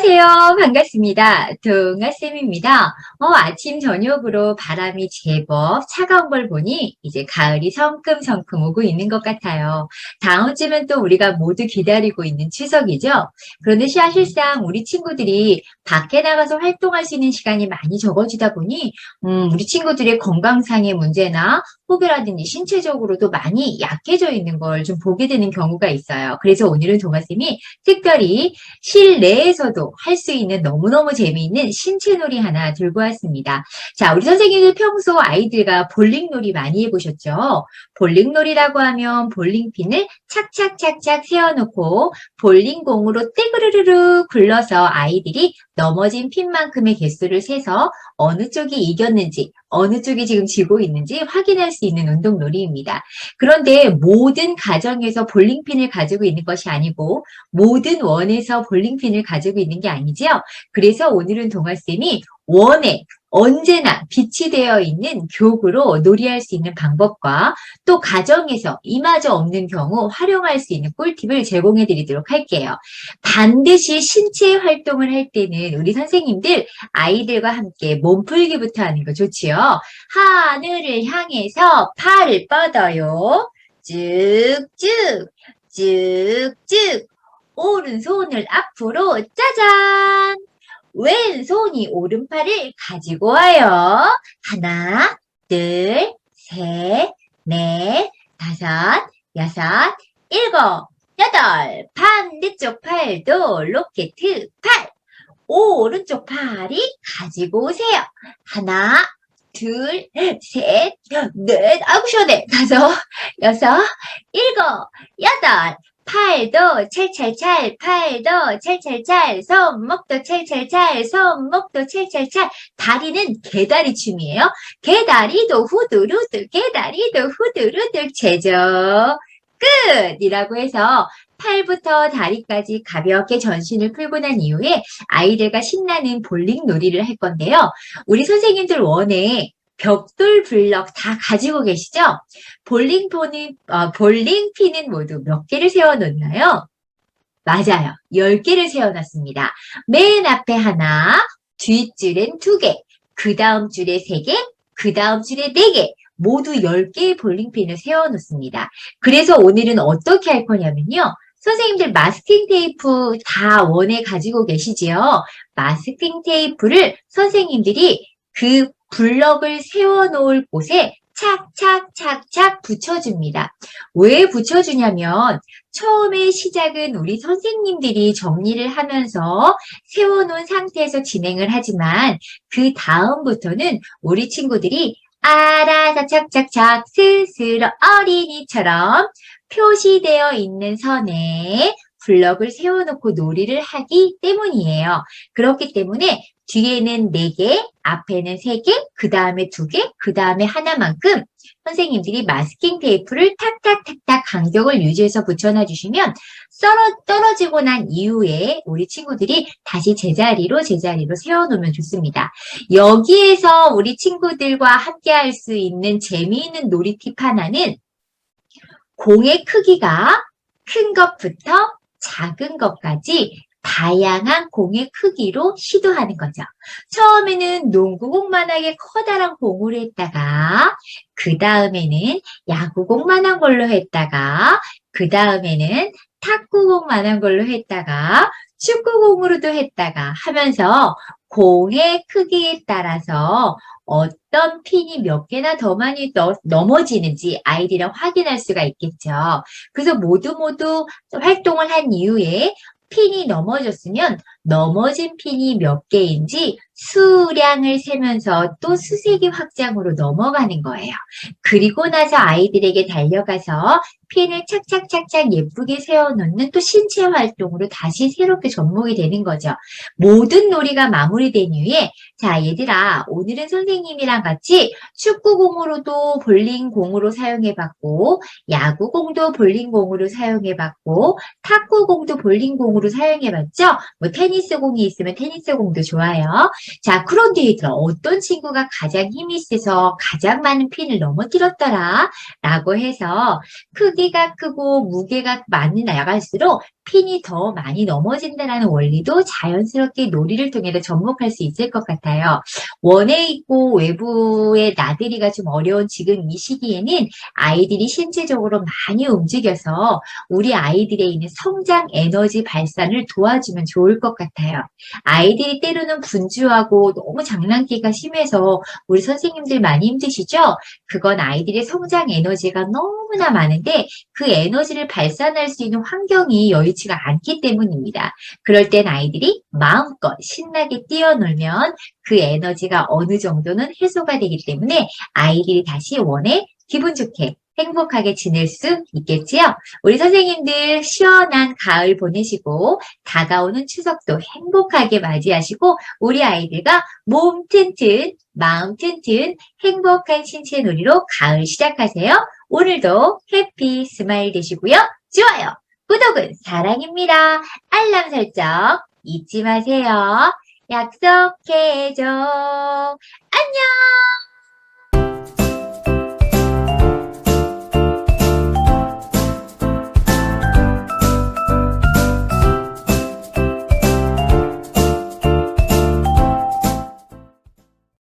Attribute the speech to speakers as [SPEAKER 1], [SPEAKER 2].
[SPEAKER 1] 안녕하세요. 반갑습니다. 동아쌤입니다. 어, 아침 저녁으로 바람이 제법 차가운 걸 보니 이제 가을이 성큼성큼 오고 있는 것 같아요. 다음 주면 또 우리가 모두 기다리고 있는 추석이죠. 그런데 사실상 우리 친구들이 밖에 나가서 활동할 수 있는 시간이 많이 적어지다 보니 음, 우리 친구들의 건강상의 문제나 혹여라든지 신체적으로도 많이 약해져 있는 걸 좀 보게 되는 경우가 있어요. 그래서 오늘은 동아쌤이 특별히 실내에서도 할 수 있는 너무너무 재미있는 신체놀이 하나 들고 왔습니다. 자, 우리 선생님들 평소 아이들과 볼링놀이 많이 해보셨죠? 볼링놀이라고 하면 볼링핀을 착착착착 세워놓고 볼링공으로 떼그르르르 굴러서 아이들이 넘어진 핀만큼의 개수를 세서 어느 쪽이 이겼는지, 어느 쪽이 지금 지고 있는지 확인할 수 있는 운동놀이입니다. 그런데 모든 가정에서 볼링핀을 가지고 있는 것이 아니고 모든 원에서 볼링핀을 가지고 있는 게 아니죠. 그래서 오늘은 동아쌤이 원에 언제나 빛이 되어 있는 교구로 놀이할 수 있는 방법과 또 가정에서 이마저 없는 경우 활용할 수 있는 꿀팁을 제공해 드리도록 할게요. 반드시 신체 활동을 할 때는 우리 선생님들 아이들과 함께 몸풀기부터 하는 거 좋지요. 하늘을 향해서 팔을 뻗어요. 쭉쭉 쭉쭉 오른손을 앞으로 짜잔 왼손이 오른팔을 가지고 와요. 하나, 둘, 셋, 넷, 다섯, 여섯, 일곱, 여덟. 반대쪽 팔도 로켓 팔. 오른쪽 팔이 가지고 오세요. 하나, 둘, 셋, 넷, 아구 시원해. 다섯, 여섯, 일곱, 여덟. 팔도 찰찰찰, 팔도 찰찰찰, 손목도 찰찰찰, 손목도 찰찰찰. 다리는 개다리 춤이에요. 개다리도 후두루들, 개다리도 후두루들 제조. 끝! 이라고 해서 팔부터 다리까지 가볍게 전신을 풀고 난 이후에 아이들과 신나는 볼링 놀이를 할 건데요. 우리 선생님들 원에 벽돌 블럭 다 가지고 계시죠? 볼링포는, 어, 볼링핀은 모두 몇 개를 세워놓나요? 맞아요. 10개를 세워놨습니다. 맨 앞에 하나, 뒷줄엔 2개, 그 다음 줄에 3개, 그 다음 줄에 4개, 모두 10개의 볼링핀을 세워놓습니다. 그래서 오늘은 어떻게 할 거냐면요. 선생님들 마스킹 테이프 다 원에 가지고 계시지요? 마스킹 테이프를 선생님들이 그 블럭을 세워놓을 곳에 착착착착 붙여줍니다. 왜 붙여주냐면 처음에 시작은 우리 선생님들이 정리를 하면서 세워놓은 상태에서 진행을 하지만 그 다음부터는 우리 친구들이 알아서 착착착 스스로 어린이처럼 표시되어 있는 선에 블럭을 세워놓고 놀이를 하기 때문이에요. 그렇기 때문에 뒤에는 4개, 앞에는 3개, 그 다음에 2개, 그 다음에 하나만큼 선생님들이 마스킹 테이프를 탁탁탁탁 간격을 유지해서 붙여놔 주시면 썰어, 떨어지고 난 이후에 우리 친구들이 다시 제자리로 제자리로 세워놓으면 좋습니다. 여기에서 우리 친구들과 함께 할 수 있는 재미있는 놀이 팁 하나는 공의 크기가 큰 것부터 작은 것까지 다양한 공의 크기로 시도하는 거죠. 처음에는 농구공만하게 커다란 공으로 했다가 그 다음에는 야구공만한 걸로 했다가 그 다음에는 탁구공만한 걸로 했다가 축구공으로도 했다가 하면서 공의 크기에 따라서 어떤 핀이 몇 개나 더 많이 넣- 넘어지는지 아이들이랑 확인할 수가 있겠죠. 그래서 모두 모두 활동을 한 이후에 핀이 넘어졌으면 넘어진 핀이 몇 개인지 수량을 세면서 또 수세기 확장으로 넘어가는 거예요. 그리고 나서 아이들에게 달려가서 핀을 착착착착 예쁘게 세워놓는 또 신체 활동으로 다시 새롭게 접목이 되는 거죠. 모든 놀이가 마무리된 이후에 자 얘들아 오늘은 선생님이랑 같이 축구공으로도 볼링공으로 사용해봤고 야구공도 볼링공으로 사용해봤고 탁구공도 볼링공으로 사용해봤죠. 뭐 테니스 공이 있으면 테니스 공도 좋아요. 자 그런데 얘들아 어떤 친구가 가장 힘이 세서 가장 많은 핀을 넘어뜨렸더라 라고 해서 크기가 크고 무게가 많이 나갈수록 핀이 더 많이 넘어진다는 원리도 자연스럽게 놀이를 통해서 접목할 수 있을 것 같아요. 원에 있고 외부의 나들이가 좀 어려운 지금 이 시기에는 아이들이 신체적으로 많이 움직여서 우리 아이들의 있는 성장 에너지 발산을 도와주면 좋을 것 같아요. 아이들이 때로는 분주하고 너무 장난기가 심해서 우리 선생님들 많이 힘드시죠? 그건 아이들의 성장 에너지가 너무나 많은데 그 에너지를 발산할 수 있는 환경이 여의치가 않기 때문입니다. 그럴 땐 아이들이 마음껏 신나게 뛰어놀면 그 에너지가 어느 정도는 해소가 되기 때문에 아이들이 다시 원에 기분 좋게 행복하게 지낼 수 있겠지요. 우리 선생님들 시원한 가을 보내시고 다가오는 추석도 행복하게 맞이하시고 우리 아이들과 몸 튼튼, 마음 튼튼, 행복한 신체 놀이로 가을 시작하세요. 오늘도 해피 스마일 되시고요. 좋아요. 구독은 사랑입니다. 알람 설정 잊지 마세요. 약속해줘. 안녕!